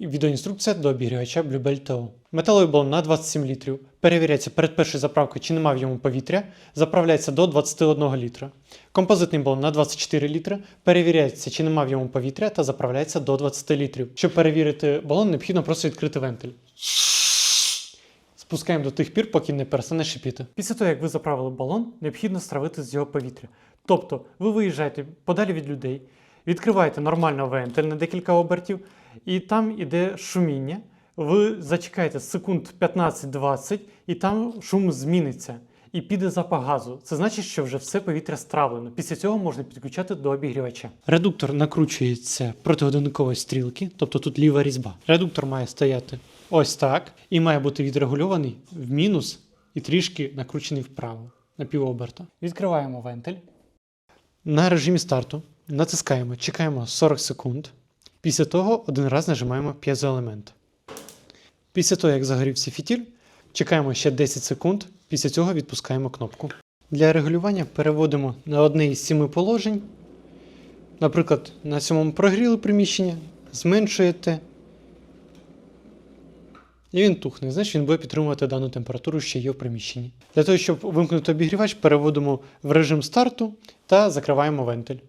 Відеоінструкція до обігрівача Bluebell TO. Металевий балон на 27 літрів. Перевіряється перед першою заправкою, чи немає в ньому повітря. Заправляється до 21 літра. Композитний балон на 24 літри. Перевіряється, чи немає в ньому повітря та заправляється до 20 літрів. Щоб перевірити балон, необхідно просто відкрити вентиль. Спускаємо до тих пір, поки не перестане шипіти. Після того, як ви заправили балон, необхідно стравити з його повітря. Тобто, ви виїжджаєте подалі від людей, відкриваєте нормально вентиль на декілька обертів, і там іде шуміння. Ви зачекаєте секунд 15-20, і там шум зміниться. І піде запах газу. Це значить, що вже все повітря стравлено. Після цього можна підключати до обігрівача. Редуктор накручується проти годинникової стрілки, тобто тут ліва різьба. Редуктор має стояти ось так і має бути відрегульований в мінус і трішки накручений вправо на півоберта. Відкриваємо вентиль. На режимі старту натискаємо, чекаємо 40 секунд. Після того один раз нажимаємо п'єзоелемент. Після того, як загорівся фітіль, чекаємо ще 10 секунд. Після цього відпускаємо кнопку. Для регулювання переводимо на одне із сіми положень. Наприклад, на сьомому прогріли приміщення, зменшуєте. І він тухне, значить він буде підтримувати дану температуру, що є в приміщенні. Для того, щоб вимкнути обігрівач, переводимо в режим старту та закриваємо вентиль.